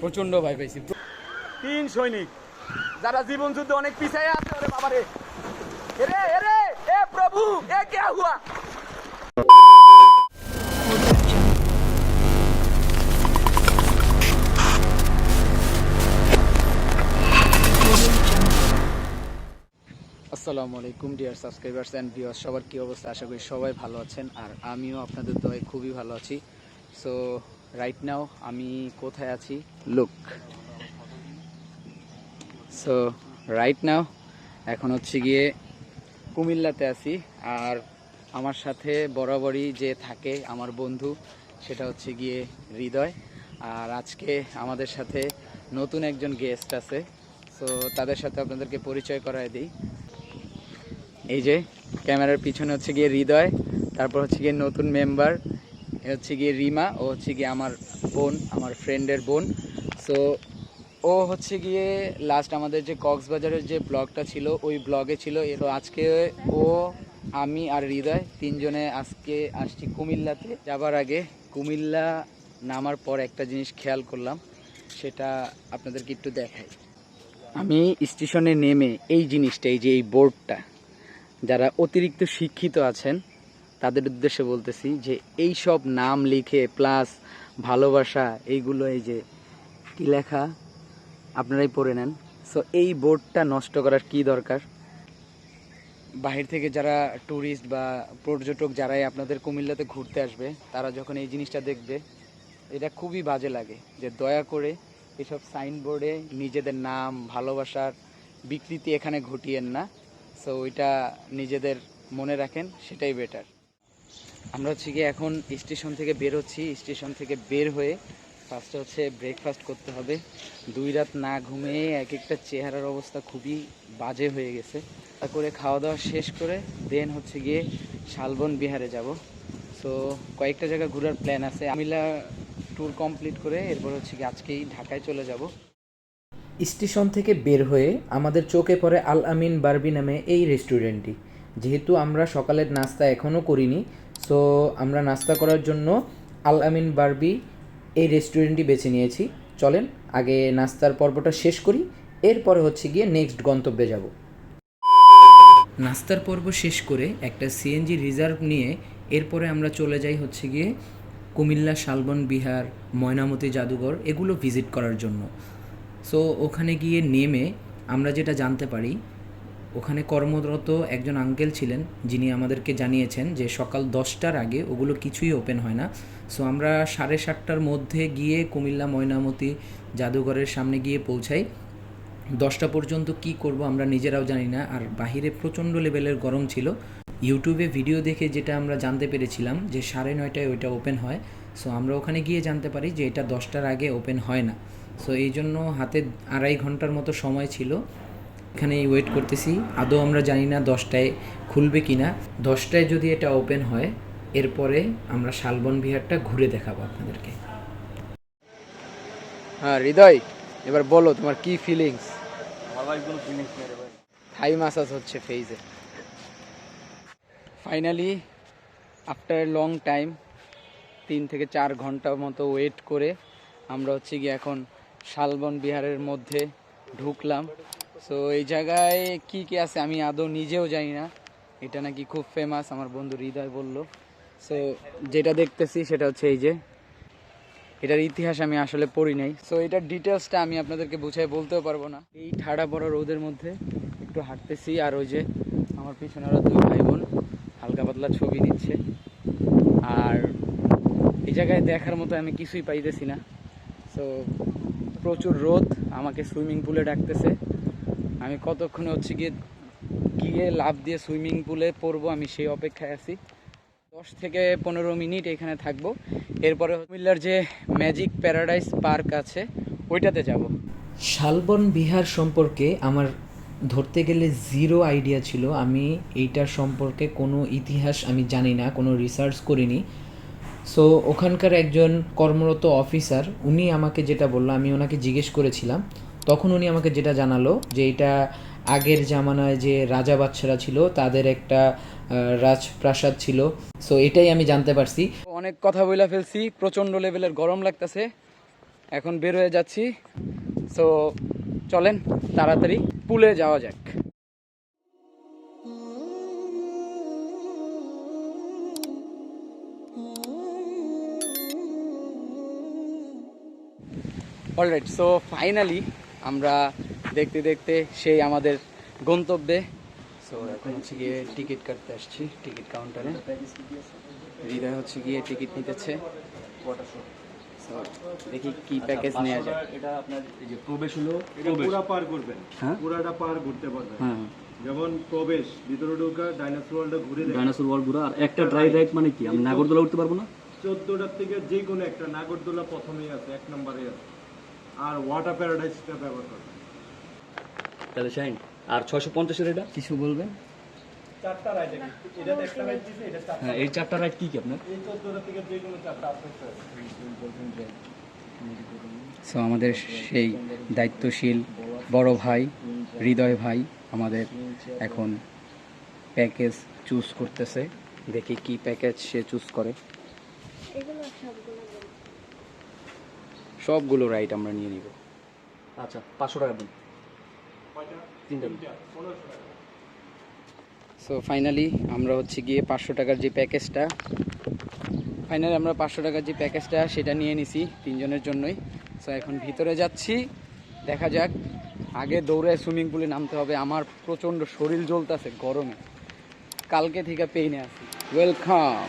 প্রচণ্ড ভয় পাইছি। তিন সৈনিক যারা জীবন যুদ্ধে অনেক পিছিয়ে আছে ওরে বাবারে। এরে এরে এ প্রভু এ কে হুয়া? আসসালামু আলাইকুম ডিয়ার সাবস্ক্রাইবার্স অ্যান্ড ভিউয়ার্স। সবার কী অবস্থা? আশা করি সবাই ভালো আছেন আর আমিও আপনাদের দয়ে খুবই ভালো আছি। সো রাইট নাও আমি কোথায় আছি? লুক সো রাইট নাও এখন হচ্ছে গিয়ে কুমিল্লাতে আছি। আর আমার সাথে বরাবরই যে থাকে আমার বন্ধু সেটা হচ্ছে গিয়ে হৃদয়। আর আজকে আমাদের সাথে নতুন একজন গেস্ট আছে। সো তাদের সাথে আপনাদেরকে পরিচয় করায় দিই। এই যে ক্যামেরার পিছনে হচ্ছে গিয়ে হৃদয় তারপর হচ্ছে গিয়ে নতুন মেম্বার হচ্ছে গিয়ে রিমা, ও হচ্ছে গিয়ে আমার বোন, আমার ফ্রেন্ডের বোন। সো ও হচ্ছে গিয়ে লাস্ট আমাদের যে কক্সবাজারের যে ব্লগটা ছিল, ওই ব্লগে ছিল। তো আজকে ও, আমি আর হৃদয় তিনজনে আজকে আসছি কুমিল্লাতে। যাবার আগে কুমিল্লা নামার পর একটা জিনিস খেয়াল করলাম, সেটা আপনাদেরকে একটু দেখাই। আমি স্টেশনে নেমে এই জিনিসটা, এই যে এই বোর্ডটা যারা অতিরিক্ত শিক্ষিত আছেন তাদের উদ্দেশ্যে বলতেছি যে এই সব নাম লিখে প্লাস ভালোবাসা, এইগুলো এই যে কি লেখা? আপনারাই পড়ে নেন। সো এই বোর্ডটা নষ্ট করার কি দরকার? বাহির থেকে যারা ট্যুরিস্ট বা পর্যটক যারাই আপনাদের কুমিল্লাতে ঘুরতে আসবে, তারা যখন এই জিনিসটা দেখবে, এটা খুবই বাজে লাগে যে দয়া করে এসব সাইনবোর্ডে নিজেদের নাম, ভালোবাসার বিকৃতি এখানে ঘটিয়েন না। সো ওইটা নিজেদের মনে রাখেন, সেটাই বেটার আমরা হচ্ছে গিয়ে এখন স্টেশন থেকে বের হচ্ছি, স্টেশন থেকে বের হয়ে ফার্স্টে হচ্ছে ব্রেকফাস্ট করতে হবে। দুই রাত না ঘুমিয়ে এক একটা চেহারার অবস্থা খুবই বাজে হয়ে গেছে। তারপরে খাওয়া দাওয়া শেষ করে দেন হচ্ছে গিয়ে শালবন বিহারে যাব। সো কয়েকটা জায়গা ঘোরার প্ল্যান আছে। আমিলা ট্যুর কমপ্লিট করে এরপর হচ্ছে গিয়ে আজকেই ঢাকায় চলে যাব। স্টেশন থেকে বের হয়ে আমাদের চোখে পড়ে আল আমিন বারবি নামে এই রেস্টুরেন্টটি যেহেতু আমরা সকালের নাস্তা এখনও করিনি সো আমরা নাস্তা করার জন্য আল আমিন বারবি এই রেস্টুরেন্টটি বেছে নিয়েছি। চলেন, আগে নাস্তার পর্বটা শেষ করি। এরপরে হচ্ছে গিয়ে নেক্সট গন্তব্যে যাব। নাস্তার পর্ব শেষ করে একটা সিএনজি রিজার্ভ নিয়ে এরপরে আমরা চলে যাই হচ্ছে গিয়ে কুমিল্লা, শালবন, বিহার, ময়নামতি, জাদুঘর এগুলো ভিজিট করার জন্য। সো ওখানে গিয়ে নেমে আমরা যেটা জানতে পারি ওখানে কর্মরত একজন আঙ্কেল ছিলেন, যিনি আমাদেরকে জানিয়েছেন যে সকাল দশটার আগে ওগুলো কিছুই ওপেন হয় না। সো আমরা সাড়ে সাতটার মধ্যে গিয়ে কুমিল্লা, ময়নামতি জাদুঘরের সামনে গিয়ে পৌঁছাই। দশটা পর্যন্ত কি করব আমরা নিজেরাও জানি না, আর বাহিরে প্রচণ্ড লেভেলের গরম ছিল। ইউটিউবে ভিডিও দেখে যেটা আমরা জানতে পেরেছিলাম যে সাড়ে নয়টায় ওইটা ওপেন হয়। সো আমরা ওখানে গিয়ে জানতে পারি যে এটা দশটার আগে ওপেন হয় না। সো এই জন্য হাতে আড়াই ঘণ্টার মতো সময় ছিল। এখানে ওয়েট করতেছি। আদৌ আমরা জানি না দশটায় খুলবে কি না দশটায় যদি এটা ওপেন হয় এরপরে আমরা শালবন বিহারটা ঘুরে দেখাবো আপনাদেরকে। হ্যাঁ হৃদয় এবার বলো তোমার কি ফিলিংস আমার ভাই কোনো ফিলিংস নেই ভাই। থাই মাসাজ হচ্ছে ফেজে ফাইনালি আফটার লং টাইম তিন থেকে চার ঘণ্টা মতো ওয়েট করে আমরা হচ্ছে গিয়ে এখন শালবন বিহারের মধ্যে ঢুকলাম। সো এই জায়গায় কি কি আছে আমি আদৌ নিজেও জানি না। এটা নাকি খুব ফেমাস আমার বন্ধু হৃদয় বলল। সো যেটা দেখতেছি সেটা হচ্ছে এই যে। এটার ইতিহাস আমি আসলে পড়ি নাই। সো এটার ডিটেলসটা আমি আপনাদেরকে বুঝাই, বলতেও পারব না। এই ঠাড়া বড় রোদের মধ্যে একটু হাঁটতেছি আর ওই যে আমার পিছনে ওরা দুই ভাই বোন হালকা পাতলা ছবি নিচ্ছে। আর এই জায়গায় দেখার মতো আমি কিছুই পাইতেছি না। সো প্রচুর রোদ, আমাকে সুইমিং পুলে ডাকতেছে। আমি কতক্ষণে হচ্ছে গিয়ে গিয়ে লাভ দিয়ে সুইমিং পুলে পড়ব, আমি সেই অপেক্ষায় আছি। দশ থেকে পনেরো মিনিট এখানে থাকব। এরপরে কুমিল্লার যে ম্যাজিক প্যারাডাইস পার্ক আছে, ওইটাতে যাব। শালবন বিহার সম্পর্কে আমার ধরতে গেলে জিরো আইডিয়া ছিল। আমি এইটার সম্পর্কে কোনো ইতিহাস আমি জানি না, কোনো রিসার্চ করিনি। সো ওখানকার একজন কর্মরত অফিসার, উনি আমাকে যেটা বলল, আমি ওনাকে জিজ্ঞেস করেছিলাম। তখন উনি আমাকে যেটা জানালো যে এটা আগের জামানায় যে রাজা বাচ্চারা ছিল, তাদের একটা রাজপ্রাসাদ ছিল। সো এটাই আমি জানতে পারছি। অনেক কথা বইলা ফেলছি প্রচণ্ড লেভেলের গরম লাগতেছে। এখন বের হয়ে যাচ্ছি। সো চলেন, তাড়াতাড়ি পুলে যাওয়া যাক। অলরাইট সো ফাইনালি আমরা দেখতে দেখতে সেই আমাদের গন্তব্যে। সো এখন হচ্ছে গিয়ে টিকিট কাটতে আসছি টিকিট কাউন্টারে। হৃদয় হচ্ছে গিয়ে টিকিট নিতেছে। দেখি কি প্যাকেজ নেওয়া যায়। এটা আপনার এই যে প্রবেশ হলো পুরা পার করবেন। হ্যাঁ? পুরাটা পার ঘুরতে পারবেন। হ্যাঁ। যেমন প্রবেশ ভিতরে ঢোকা ডাইনোসর ওয়ার্ল্ডে ঘুরে ডাইনোসর ওয়াল ঘুরা আর একটা ড্রাই রাইড মানে কি? আমি নাগরদোলা উঠতে পারব না? চোদ্দটার থেকে যে কোনো একটা নাগরদোলা প্রথমেই আছে এক নম্বরে আছে। আর ওয়াটার প্যারাডাইসটা ব্যবহার করবেন। তাহলে শাইন আর ছয়শো পঞ্চাশের এটা? কিছু বলবেন? চারটা রাইড এটা একটা রাইড দিছে এটা চারটা হ্যাঁ এই চারটা রাইড কি কি আপনার? এই থেকে যে কোনো চারটা আপনি সো আমাদের সেই দায়িত্বশীল বড় ভাই হৃদয় ভাই আমাদের এখন প্যাকেজ চুজ করতেছে। দেখি কি প্যাকেজ সে চুজ করে। এগুলো সবগুলো। সবগুলো রাইট আমরা নিয়ে নিব। আচ্ছা পাঁচশো টাকা দিন। তিনটা সো ফাইনালি আমরা হচ্ছে গিয়ে পাঁচশো টাকার যে প্যাকেজটা ফাইনালি আমরা পাঁচশো টাকার যে প্যাকেজটা সেটা নিয়ে নিছি তিনজনের জন্যই। সো এখন ভিতরে যাচ্ছি। দেখা যাক আগে দৌড়ায় সুইমিং পুলে নামতে হবে। আমার প্রচণ্ড শরীর জ্বলতেছে গরমে। কালকে থেকে পেইনে আছি। ওয়েলকাম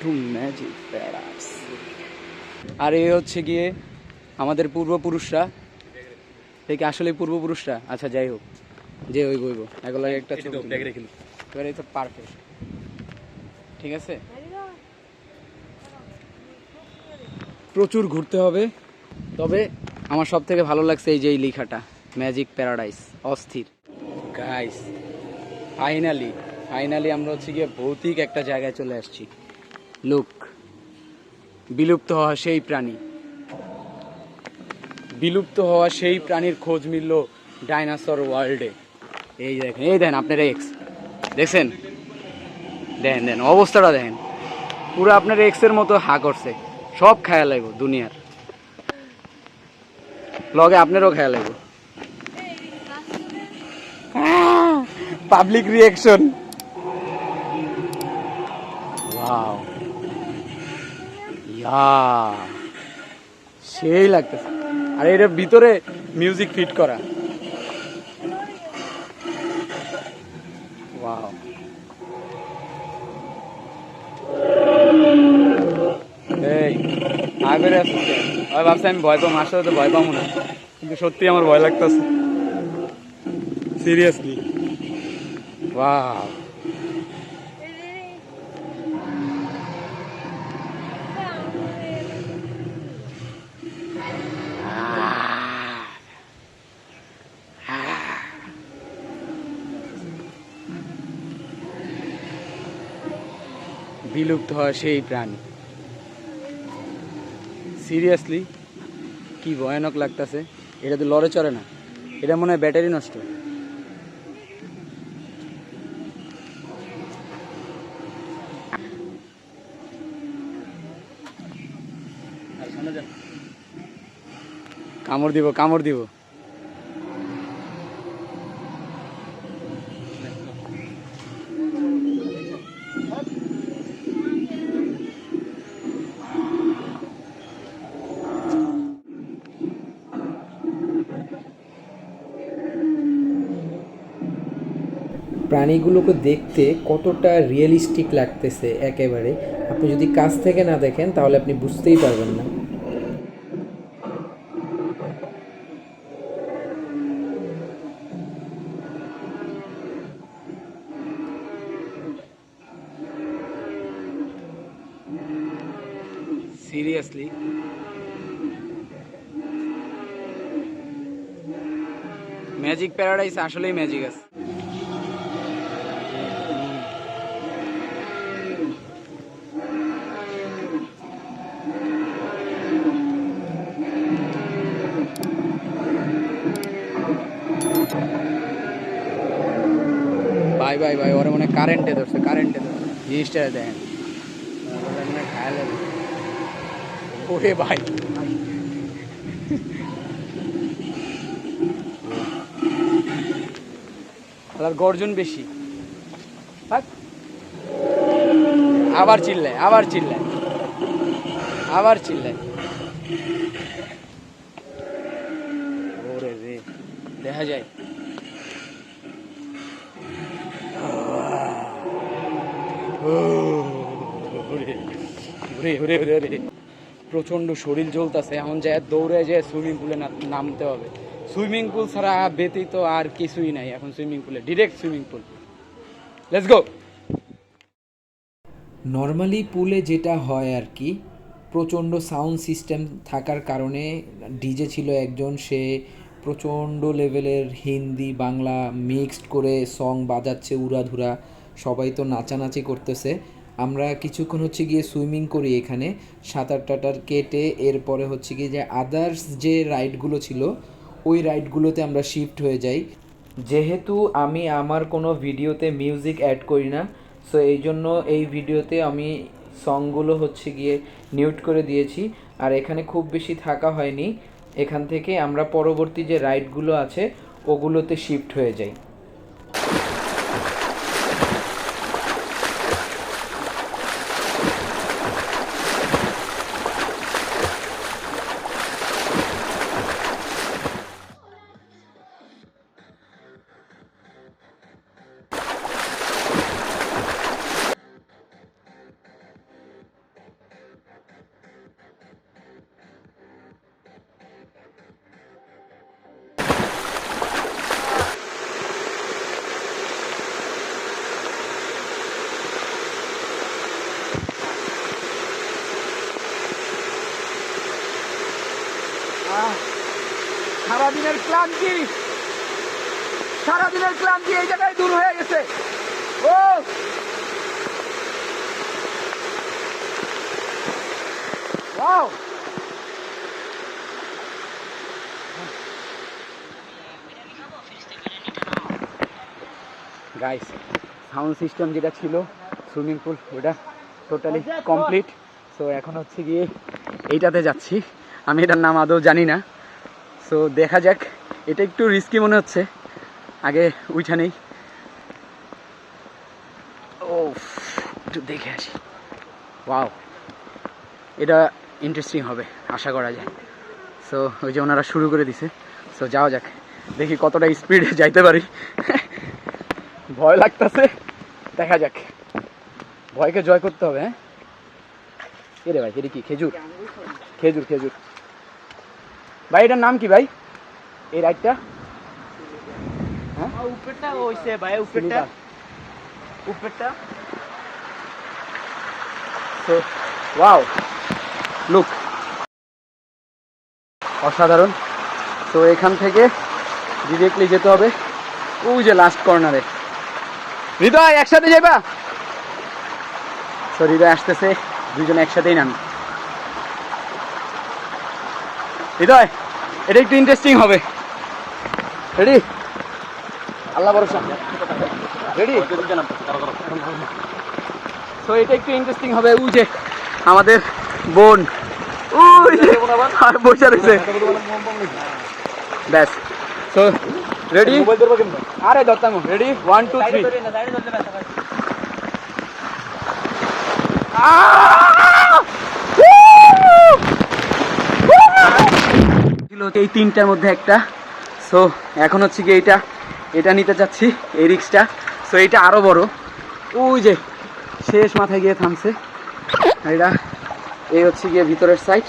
টু ম্যাজিক প্যারাডাইস আর এই হচ্ছে গিয়ে আমাদের পূর্বপুরুষরা। থেকে আসলে পূর্বপুরুষরা? আচ্ছা যাই হোক। যে ওই বইব। এগুলো একটা। এবারে তো পারফেক্ট ঠিক আছে? প্রচুর ঘুরতে হবে। তবে আমার সব থেকে ভালো লাগছে এই যে এই লেখাটা ম্যাজিক প্যারাডাইস অস্থির। গাইস ফাইনালি ফাইনালি আমরা হচ্ছে গিয়ে ভৌতিক একটা জায়গায় চলে আসছি। লুক বিলুপ্ত হওয়া সেই প্রাণী। বিলুপ্ত হওয়া সেই প্রাণীর খোঁজ মিলল ডাইনোসর ওয়ার্ল্ডে। এই দেখেন এই দেখেন আপনার এক্স দেখছেন? দেখেন দেখেন অবস্থাটা দেখেন। পুরো আপনার এক্সের মতো হা করছে। সব খায়া লাগবো দুনিয়ার। লগে আপনারও খায়া লাগবো পাবলিক রিয়াকশন সেই লাগতেছে। আর এটার ভিতরে মিউজিক ফিট করা। এই ভাবছি আমি ভয় তো ভয় পাবো না। কিন্তু সত্যি আমার ভয় লাগতেছে। সিরিয়াসলি ওয়াও বিলুপ্ত হয় সেই প্রাণী। সিরিয়াসলি কি ভয়ানক লাগতাছে। এটা তো লড়ে চড়ে না। এটা মনে হয় ব্যাটারি নষ্ট। কামড় দিব কামড় দিব। প্রাণীগুলোকে দেখতে কতটা রিয়েলিস্টিক লাগতেছে একেবারে, আপনি যদি কাছ থেকে না দেখেন, তাহলে আপনি বুঝতেই পারবেন না। সিরিয়াসলি ম্যাজিক প্যারাডাইস আসলেই ম্যাজিক আছে। ভাই ভাই ভাই, ওরা মনে কারেন্টে ধরছে কারেন্টে ধরছে। জিনিসটা দেখেন। ওরে ভাই। আর গর্জন বেশি। আবার চিল্লায় আবার চিল্লায়। আবার চিল্লায়। দেখা যায়। ওরে ওরে প্রচণ্ড শরীর জ্বলতেছে, এখন যায় দৌড়ে যায় সুইমিং পুলে নামতে হবে। সুইমিং পুল ছাড়া ব্যতীত আর কিছুই নাই, এখন সুইমিং পুলে direct swimming pool let's go normally পুলে যেটা হয় আর কি, প্রচণ্ড সাউন্ড সিস্টেম থাকার কারণে ডিজে ছিল একজন, সে প্রচণ্ড লেভেলের হিন্দি, বাংলা মিক্সড করে সং বাজাচ্ছে, উড়াধুরা। সবাই তো নাচানাচি করতেছে। আমরা কিছুক্ষণ হচ্ছে গিয়ে সুইমিং করি এখানে সাঁতার টাটার কেটে, এরপরে হচ্ছে গিয়ে যে আদার্স যে রাইডগুলো ছিল, ওই রাইডগুলোতে আমরা শিফট হয়ে যাই। যেহেতু আমি আমার কোনো ভিডিওতে মিউজিক অ্যাড করি না সো এই জন্য এই ভিডিওতে আমি সংগুলো হচ্ছে গিয়ে মিউট করে দিয়েছি। আর এখানে খুব বেশি থাকা হয়নি, এখান থেকে আমরা পরবর্তী যে রাইডগুলো আছে, ওগুলোতে শিফট হয়ে যাই। ক্লান্তি। সারাদিনের ক্লান্তি এই জায়গায় দূর হয়ে গেছে। ও! Wow! গাইস সাউন্ড সিস্টেম যেটা ছিল সুইমিং পুল ওটা টোটালি কমপ্লিট সো এখন হচ্ছে গিয়ে এইটাতে যাচ্ছি। আমি এটার নাম আদৌ জানি না। সো দেখা যাক। এটা একটু রিস্কি মনে হচ্ছে। আগে উঠা নেই। ও একটু দেখে আসি। ওয়াও এটা ইন্টারেস্টিং হবে, আশা করা যায়। সো ওই যে ওনারা শুরু করে দিছে। সো যাওয়া যাক, দেখি কতটা স্পিডে যাইতে পারি। ভয় লাগতেছে। দেখা যাক। ভয়কে জয় করতে হবে হ্যাঁ? এরে ভাই, এটা কি? খেজুর? খেজুর খেজুর। ভাই, এটার নাম কি ভাই? এই রাইডটা উপরটা হইছে ভাই উপরটা। উপরটা। তো ওয়াও লুক অসাধারণ। তো এখান থেকে ডিরেক্টলি যেতে হবে ওই যে লাস্ট কর্নারে হৃদয় একসাথে যাইবা? তো হৃদয় আসতেছে দুজন একসাথেই নামি। হৃদয় এটা একটু ইন্টারেস্টিং হবে। রেডি আল্লাহ ভরসা। রেডি তো এটা একটু ইন্টারেস্টিং হবে ওই যে আমাদের বোন। আর বসে রয়েছে। ব্যাস। তো রেডি আরে দত্তাঙ্গ রেডি ওয়ান টু থ্রি এই তিনটার মধ্যে একটা। সো এখন হচ্ছে কি এইটা, এটা নিতে চাচ্ছি এই রিক্সটা। সো এইটা আরও বড়। ওই যে, শেষ মাথায় গিয়ে থামছে। এটা, এই হচ্ছে গিয়ে ভিতরের সাইড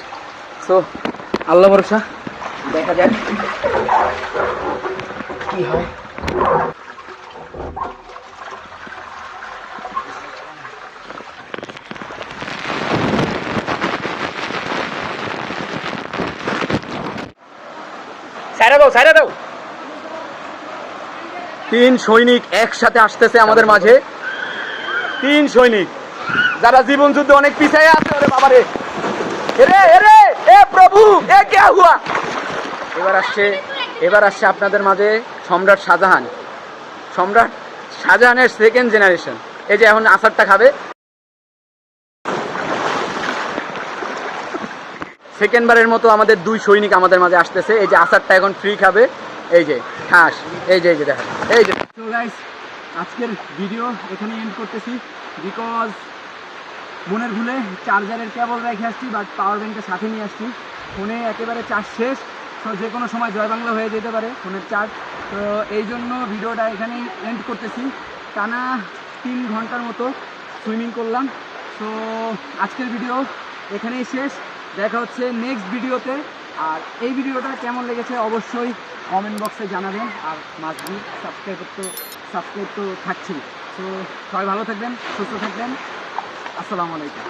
সো আল্লাহ ভরসা। দেখা যাক কি হয়। তিন সৈনিক একসাথে আসতেছে আমাদের মাঝে। তিন সৈনিক। যারা জীবন যুদ্ধে অনেক পিছায় আছে বাবারে এরে এরে এ প্রভু, এ কে হুয়া? এবার আসছে এবার আসছে আপনাদের মাঝে সম্রাট শাহজাহান। সম্রাট শাহজাহানের সেকেন্ড জেনারেশন এই যে এখন আসারটা খাবে সেকেন্ডবারের মতো আমাদের দুই সৈনিক আমাদের মাঝে আসতেছে। এই যে আসারটা এখন ফ্রি খাবে। এই যে, হাঁস। এই যে এই যে, দেখেন। এই যে। আজকের ভিডিও এখানে এন্ড করতেছি। বিকজ মনের ভুলে চার্জারের কেবল রেখে আসছি বাট পাওয়ার ব্যাংকটা সাথে নিয়ে আসছি। ফোনে একেবারে চার্জ শেষ। তো যে কোনো সময় জয় বাংলা হয়ে যেতে পারে ফোনের চার্জ তো এই জন্য ভিডিওটা এখানেই এন্ড করতেছি। টানা তিন ঘণ্টার মতো সুইমিং করলাম। তো আজকের ভিডিও এখানেই শেষ। দেখা হচ্ছে নেক্সট ভিডিওতে। আর এই ভিডিওটা কেমন লেগেছে অবশ্যই কমেন্ট বক্সে জানাবেন। আর মাসবি সাবস্ক্রাইব তো সাবস্ক্রাইব তো থাকছেই। তো সবাই ভালো থাকবেন, সুস্থ থাকবেন। আসসালামু আলাইকুম।